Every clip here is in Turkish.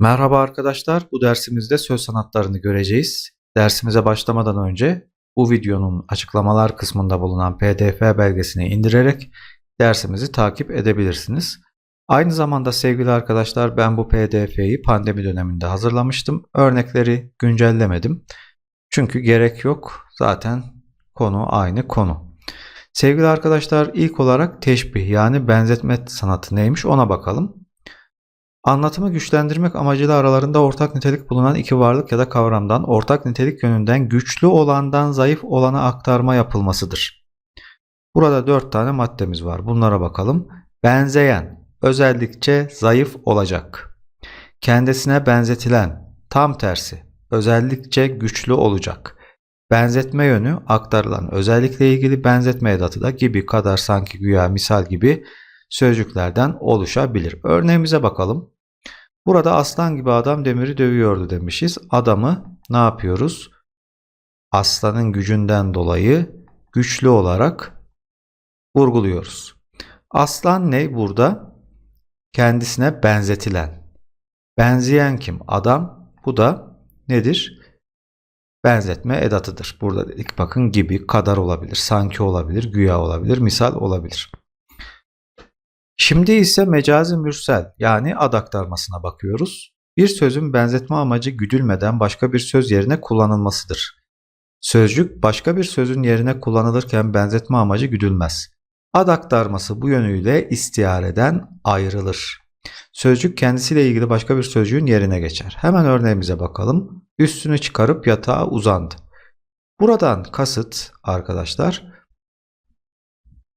Merhaba arkadaşlar, bu dersimizde söz sanatlarını göreceğiz. Dersimize başlamadan önce bu videonun açıklamalar kısmında bulunan PDF belgesini indirerek dersimizi takip edebilirsiniz. Aynı zamanda sevgili arkadaşlar ben bu PDF'yi pandemi döneminde hazırlamıştım. Örnekleri güncellemedim. Çünkü gerek yok. Zaten konu aynı konu. Sevgili arkadaşlar ilk olarak teşbih yani benzetme sanatı neymiş ona bakalım. Anlatımı güçlendirmek amacıyla aralarında ortak nitelik bulunan iki varlık ya da kavramdan ortak nitelik yönünden güçlü olandan zayıf olana aktarma yapılmasıdır. Burada dört tane maddemiz var. Bunlara bakalım. Benzeyen, özellikçe zayıf olacak. Kendisine benzetilen, tam tersi, özellikçe güçlü olacak. Benzetme yönü aktarılan özellikle ilgili benzetme edatı da gibi, kadar, sanki, güya, misal gibi sözcüklerden oluşabilir. Örneğimize bakalım. Burada aslan gibi adam demiri dövüyordu demişiz. Adamı ne yapıyoruz? Aslanın gücünden dolayı güçlü olarak vurguluyoruz. Aslan ne burada? Kendisine benzetilen. Benzeyen kim? Adam. Bu da nedir? Benzetme edatıdır. Burada dedik bakın gibi, kadar olabilir, sanki olabilir, güya olabilir, misal olabilir. Şimdi ise mecazi mürsel yani ad aktarmasına bakıyoruz. Bir sözün benzetme amacı güdülmeden başka bir söz yerine kullanılmasıdır. Sözcük başka bir sözün yerine kullanılırken benzetme amacı güdülmez. Ad aktarması bu yönüyle istiareden ayrılır. Sözcük kendisiyle ilgili başka bir sözcüğün yerine geçer. Hemen örneğimize bakalım. Üstünü çıkarıp yatağa uzandı. Buradan kasıt arkadaşlar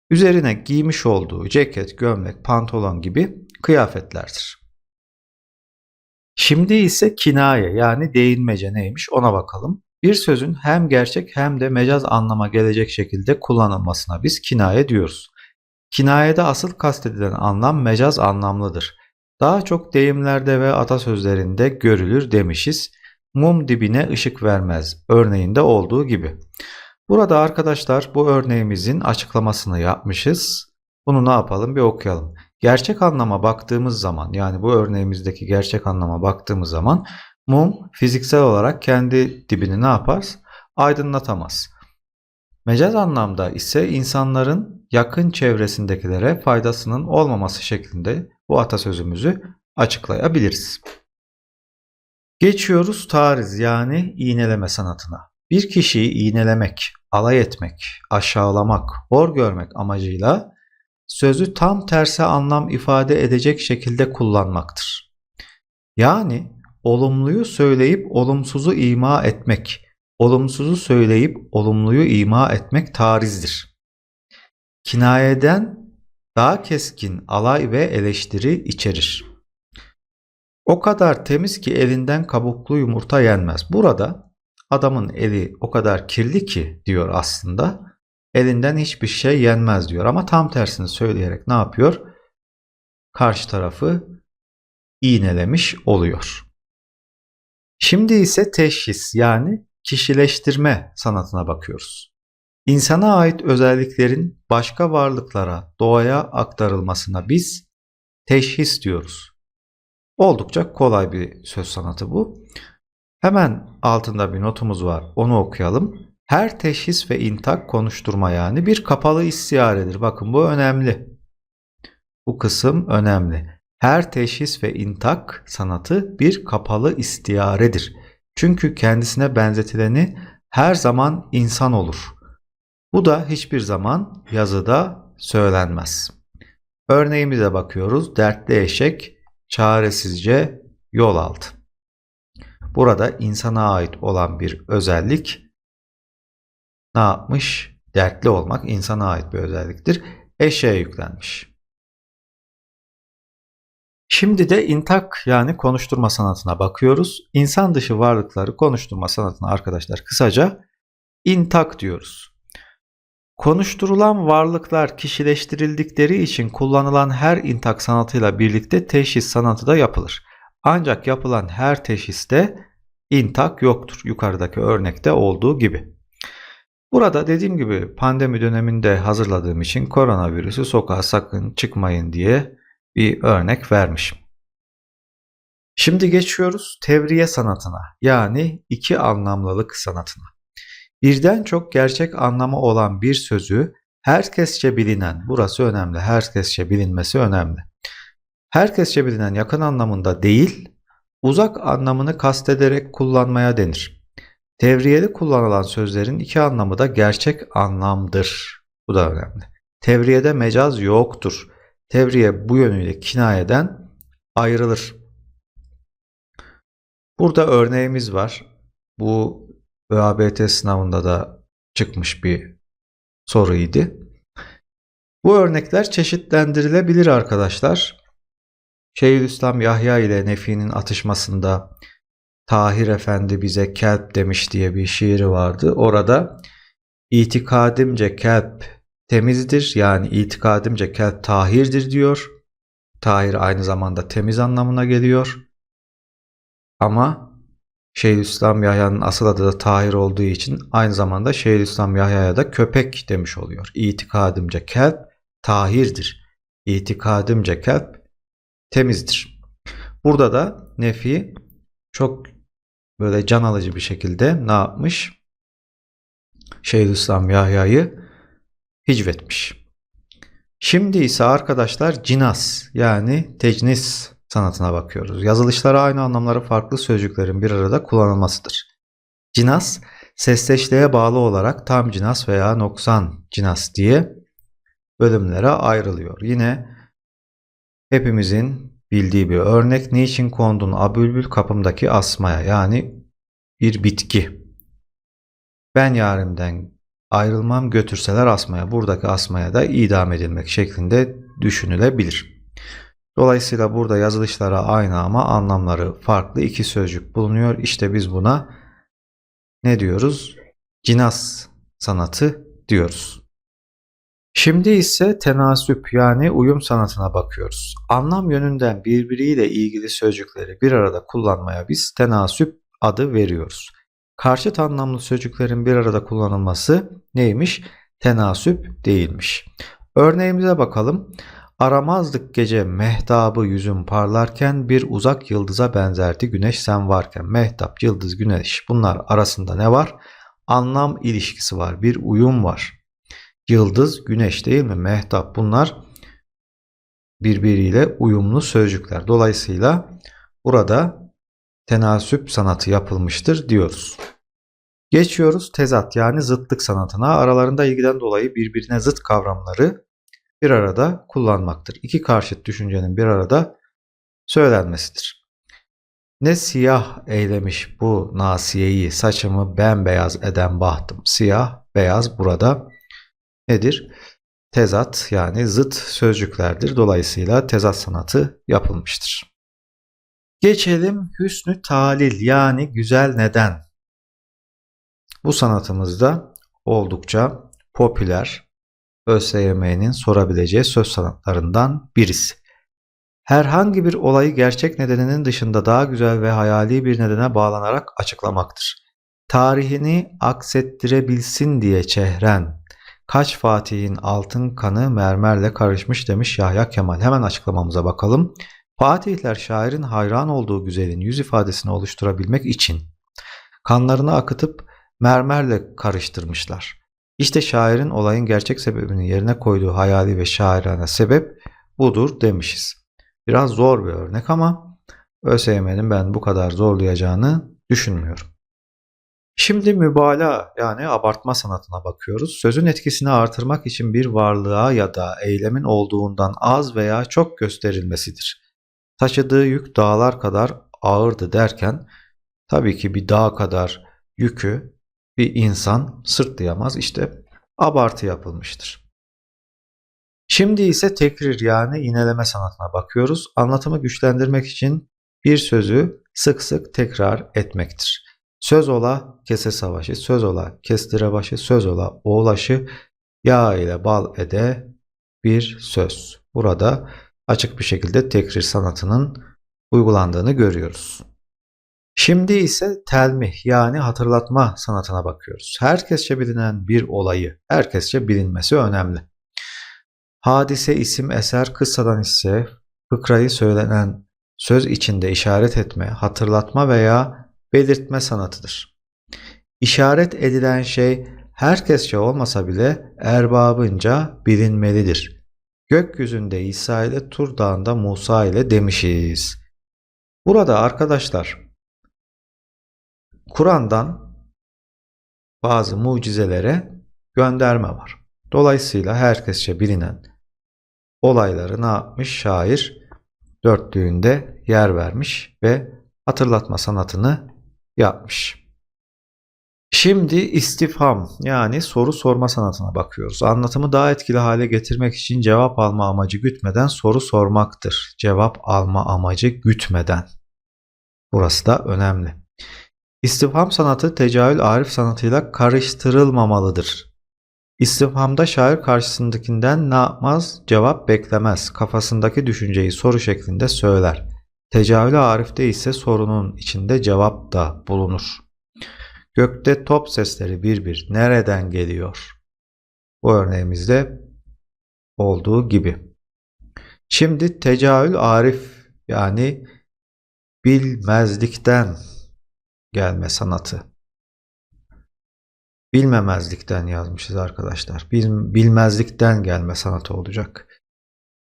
üzerine giymiş olduğu ceket, gömlek, pantolon gibi kıyafetlerdir. Şimdi ise kinaye yani değinmece neymiş ona bakalım. Bir sözün hem gerçek hem de mecaz anlama gelecek şekilde kullanılmasına biz kinaye diyoruz. Kinayede asıl kastedilen anlam mecaz anlamlıdır. Daha çok deyimlerde ve atasözlerinde görülür demişiz. Mum dibine ışık vermez örneğinde olduğu gibi. Burada arkadaşlar bu örneğimizin açıklamasını yapmışız. Bunu ne yapalım bir okuyalım. Gerçek anlama baktığımız zaman yani bu örneğimizdeki gerçek anlama baktığımız zaman mum fiziksel olarak kendi dibini ne yapar? Aydınlatamaz. Mecaz anlamda ise insanların yakın çevresindekilere faydasının olmaması şeklinde bu atasözümüzü açıklayabiliriz. Geçiyoruz tariz yani iğneleme sanatına. Bir kişiyi iğnelemek, alay etmek, aşağılamak, hor görmek amacıyla sözü tam tersi anlam ifade edecek şekilde kullanmaktır. Yani olumluyu söyleyip olumsuzu ima etmek, olumsuzu söyleyip olumluyu ima etmek tarizdir. Kinayeden daha keskin alay ve eleştiri içerir. O kadar temiz ki elinden kabuklu yumurta yenmez. Burada adamın eli o kadar kirli ki diyor aslında. Elinden hiçbir şey yenmez diyor ama tam tersini söyleyerek ne yapıyor? Karşı tarafı iğnelemiş oluyor. Şimdi ise teşhis yani kişileştirme sanatına bakıyoruz. İnsana ait özelliklerin başka varlıklara, doğaya aktarılmasına biz teşhis diyoruz. Oldukça kolay bir söz sanatı bu. Hemen altında bir notumuz var. Onu okuyalım. Her teşhis ve intak konuşturma yani bir kapalı istiaredir. Bakın bu önemli. Bu kısım önemli. Her teşhis ve intak sanatı bir kapalı istiaredir. Çünkü kendisine benzetileni her zaman insan olur. Bu da hiçbir zaman yazıda söylenmez. Örneğimize bakıyoruz. Dertli eşek çaresizce yol aldı. Burada insana ait olan bir özellik ne yapmış? Dertli olmak insana ait bir özelliktir. Eşeğe yüklenmiş. Şimdi de intak yani konuşturma sanatına bakıyoruz. İnsan dışı varlıkları konuşturma sanatına arkadaşlar kısaca intak diyoruz. Konuşturulan varlıklar kişileştirildikleri için kullanılan her intak sanatıyla birlikte teşhis sanatı da yapılır. Ancak yapılan her teşhiste intak yoktur. Yukarıdaki örnekte olduğu gibi. Burada dediğim gibi pandemi döneminde hazırladığım için koronavirüsü sokağa sakın çıkmayın diye bir örnek vermişim. Şimdi geçiyoruz tevriye sanatına yani iki anlamlılık sanatına. Birden çok gerçek anlamı olan bir sözü herkesçe bilinen, burası önemli, herkesçe bilinmesi önemli. Herkesçe bilinen yakın anlamında değil, uzak anlamını kastederek kullanmaya denir. Tevriyeli kullanılan sözlerin iki anlamı da gerçek anlamdır. Bu da önemli. Tevriyede mecaz yoktur. Tevriye bu yönüyle kinayeden ayrılır. Burada örneğimiz var. Bu ÖABT sınavında da çıkmış bir soruydu. Bu örnekler çeşitlendirilebilir arkadaşlar. Şeyhülislam Yahya ile Nefi'nin atışmasında Tahir Efendi bize kelp demiş diye bir şiiri vardı. Orada itikadimce kelp temizdir yani itikadimce kelp tahirdir diyor. Tahir aynı zamanda temiz anlamına geliyor. Ama Şeyhülislam Yahya'nın asıl adı da Tahir olduğu için aynı zamanda Şeyhülislam Yahya'ya da köpek demiş oluyor. İtikadimce kelp tahirdir. İtikadimce kelp temizdir. Burada da Nefi çok böyle can alıcı bir şekilde ne yapmış? Şeyhülislam Yahya'yı hicvetmiş. Şimdi ise arkadaşlar cinas yani tecnis sanatına bakıyoruz. Yazılışlara aynı anlamları farklı sözcüklerin bir arada kullanılmasıdır. Cinas, sesleşliğe bağlı olarak tam cinas veya noksan cinas diye bölümlere ayrılıyor. Yine hepimizin bildiği bir örnek niçin kondun abülbül kapımdaki asmaya yani bir bitki. Ben yarimden ayrılmam götürseler asmaya buradaki asmaya da idam edilmek şeklinde düşünülebilir. Dolayısıyla burada yazılışlara aynı ama anlamları farklı iki sözcük bulunuyor. İşte biz buna ne diyoruz? Cinas sanatı diyoruz. Şimdi ise tenasüp yani uyum sanatına bakıyoruz. Anlam yönünden birbiriyle ilgili sözcükleri bir arada kullanmaya biz tenasüp adı veriyoruz. Karşıt anlamlı sözcüklerin bir arada kullanılması neymiş? Tenasüp değilmiş. Örneğimize bakalım. Aramazdık gece mehtabı yüzüm parlarken bir uzak yıldıza benzerdi güneş sen varken. Mehtap, yıldız, güneş bunlar arasında ne var? Anlam ilişkisi var, bir uyum var. Yıldız, güneş değil mi? Mehtap bunlar birbiriyle uyumlu sözcükler. Dolayısıyla burada tenasüp sanatı yapılmıştır diyoruz. Geçiyoruz tezat yani zıtlık sanatına. Aralarında ilgiden dolayı birbirine zıt kavramları bir arada kullanmaktır. İki karşıt düşüncenin bir arada söylenmesidir. Ne siyah eylemiş bu nasiyeyi saçımı bembeyaz eden bahtım. Siyah, beyaz burada nedir? Tezat yani zıt sözcüklerdir. Dolayısıyla tezat sanatı yapılmıştır. Geçelim hüsnü talil yani güzel neden. Bu sanatımızda oldukça popüler ÖSYM'nin sorabileceği söz sanatlarından birisi. Herhangi bir olayı gerçek nedeninin dışında daha güzel ve hayali bir nedene bağlanarak açıklamaktır. Tarihini aksettirebilsin diye çehren, kaç Fatih'in altın kanı mermerle karışmış demiş Yahya Kemal. Hemen açıklamamıza bakalım. Fatihler şairin hayran olduğu güzelin yüz ifadesini oluşturabilmek için kanlarını akıtıp mermerle karıştırmışlar. İşte şairin olayın gerçek sebebini yerine koyduğu hayali ve şairane sebep budur demişiz. Biraz zor bir örnek ama ÖSYM'nin ben bu kadar zorlayacağını düşünmüyorum. Şimdi mübalağa yani abartma sanatına bakıyoruz. Sözün etkisini artırmak için bir varlığa ya da eylemin olduğundan az veya çok gösterilmesidir. Taşıdığı yük dağlar kadar ağırdı derken tabii ki bir dağ kadar yükü bir insan sırtlayamaz. İşte abartı yapılmıştır. Şimdi ise tekrir yani ineleme sanatına bakıyoruz. Anlatımı güçlendirmek için bir sözü sık sık tekrar etmektir. Söz ola kese savaşı, söz ola kestire başı, söz ola oğlaşı, yağ ile bal ede bir söz. Burada açık bir şekilde tekrir sanatının uygulandığını görüyoruz. Şimdi ise telmih yani hatırlatma sanatına bakıyoruz. Herkesçe bilinen bir olayı herkesçe bilinmesi önemli. Hadise, isim, eser, kıssadan ise fıkrayı söylenen söz içinde işaret etme, hatırlatma veya belirtme sanatıdır. İşaret edilen şey herkesçe olmasa bile erbabınca bilinmelidir. Gökyüzünde İsa ile Tur Dağı'nda Musa ile demişiz. Burada arkadaşlar Kur'an'dan bazı mucizelere gönderme var. Dolayısıyla herkesçe bilinen olayları ne yapmış şair? Dörtlüğünde yer vermiş ve hatırlatma sanatını yapmış. Şimdi istifham yani soru sorma sanatına bakıyoruz. Anlatımı daha etkili hale getirmek için cevap alma amacı gütmeden soru sormaktır. Cevap alma amacı gütmeden. Burası da önemli. İstifham sanatı tecahül arif sanatıyla karıştırılmamalıdır. İstifhamda şair karşısındakinden ne yapmaz? Cevap beklemez. Kafasındaki düşünceyi soru şeklinde söyler. Tecahül arifte ise sorunun içinde cevap da bulunur. Gökte top sesleri bir bir nereden geliyor? Bu örneğimizde olduğu gibi. Şimdi tecahül arif yani bilmezlikten gelme sanatı. Bilmemezlikten yazmışız arkadaşlar. Bil- bilmezlikten gelme sanatı olacak.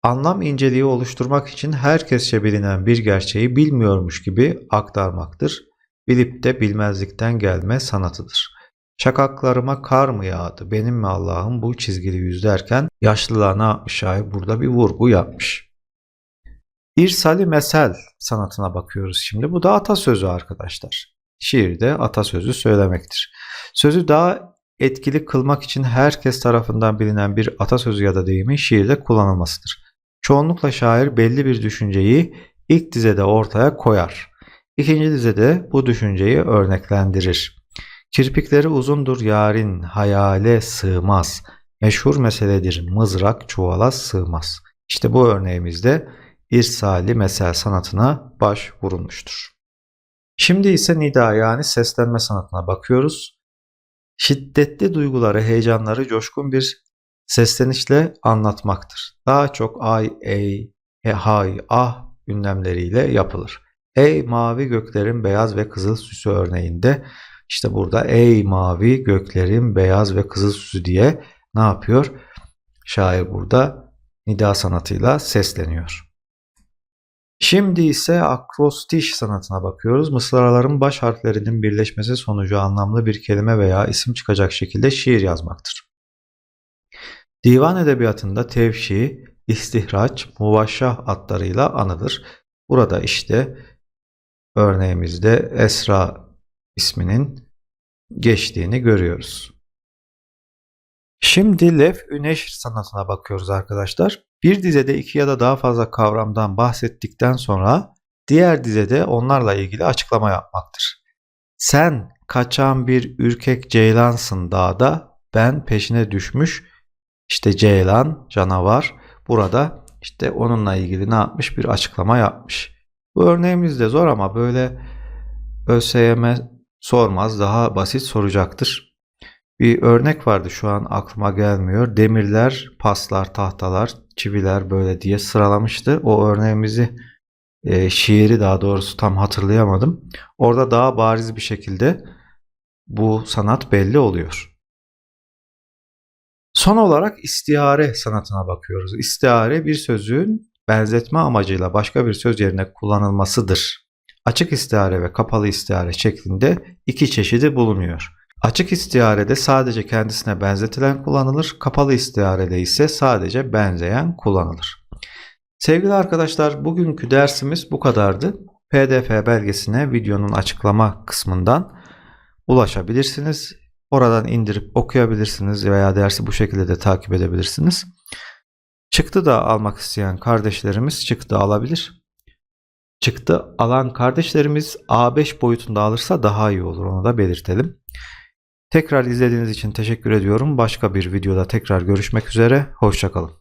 Anlam inceliği oluşturmak için herkesçe bilinen bir gerçeği bilmiyormuş gibi aktarmaktır. Bilip de bilmezlikten gelme sanatıdır. Şakaklarıma kar mı yağdı, benim mi Allah'ım bu çizgili yüz derken yaşlılığa ne yapmış şair burada bir vurgu yapmış. İrsali mesel sanatına bakıyoruz şimdi. Bu da atasözü arkadaşlar. Şiirde atasözü söylemektir. Sözü daha etkili kılmak için herkes tarafından bilinen bir atasözü ya da deyimin şiirde kullanılmasıdır. Çoğunlukla şair belli bir düşünceyi ilk dizede ortaya koyar. İkinci dizede bu düşünceyi örneklendirir. Kirpikleri uzundur yarın hayale sığmaz. Meşhur meseledir mızrak çuvala sığmaz. İşte bu örneğimizde irsali mesel sanatına baş vurulmuştur. Şimdi ise nida yani seslenme sanatına bakıyoruz. Şiddetli duyguları, heyecanları coşkun bir seslenişle anlatmaktır. Daha çok ay, ey, he, hay, ah ünlemleriyle yapılır. Ey mavi göklerin beyaz ve kızıl süsü örneğinde işte burada ey mavi göklerin beyaz ve kızıl süsü diye ne yapıyor? Şair burada nida sanatıyla sesleniyor. Şimdi ise akrostiş sanatına bakıyoruz. Mısraların baş harflerinin birleşmesi sonucu anlamlı bir kelime veya isim çıkacak şekilde şiir yazmaktır. Divan edebiyatında tevşi, istihraç, muvaşşah adlarıyla anılır. Burada işte örneğimizde Esra isminin geçtiğini görüyoruz. Şimdi lef üneş sanatına bakıyoruz arkadaşlar. Bir dizede iki ya da daha fazla kavramdan bahsettikten sonra diğer dizede onlarla ilgili açıklama yapmaktır. Sen kaçan bir ürkek ceylansın dağda, ben peşine düşmüş işte ceylan, canavar burada işte onunla ilgili ne yapmış bir açıklama yapmış. Bu örneğimiz de zor ama böyle ÖSYM sormaz daha basit soracaktır. Bir örnek vardı şu an aklıma gelmiyor. Demirler, paslar, tahtalar, çiviler böyle diye sıralamıştı. O örneğimizi e, şiiri daha doğrusu tam hatırlayamadım. Orada daha bariz bir şekilde bu sanat belli oluyor. Son olarak istihare sanatına bakıyoruz. İstihare bir sözün benzetme amacıyla başka bir söz yerine kullanılmasıdır. Açık istihare ve kapalı istihare şeklinde iki çeşidi bulunuyor. Açık istiharede sadece kendisine benzetilen kullanılır, kapalı istiharede ise sadece benzeyen kullanılır. Sevgili arkadaşlar bugünkü dersimiz bu kadardı. PDF belgesine videonun açıklama kısmından ulaşabilirsiniz. Oradan indirip okuyabilirsiniz veya dersi bu şekilde de takip edebilirsiniz. Çıktı da almak isteyen kardeşlerimiz çıktı alabilir. Çıktı alan kardeşlerimiz A5 boyutunda alırsa daha iyi olur onu da belirtelim. Tekrar izlediğiniz için teşekkür ediyorum. Başka bir videoda tekrar görüşmek üzere. Hoşçakalın.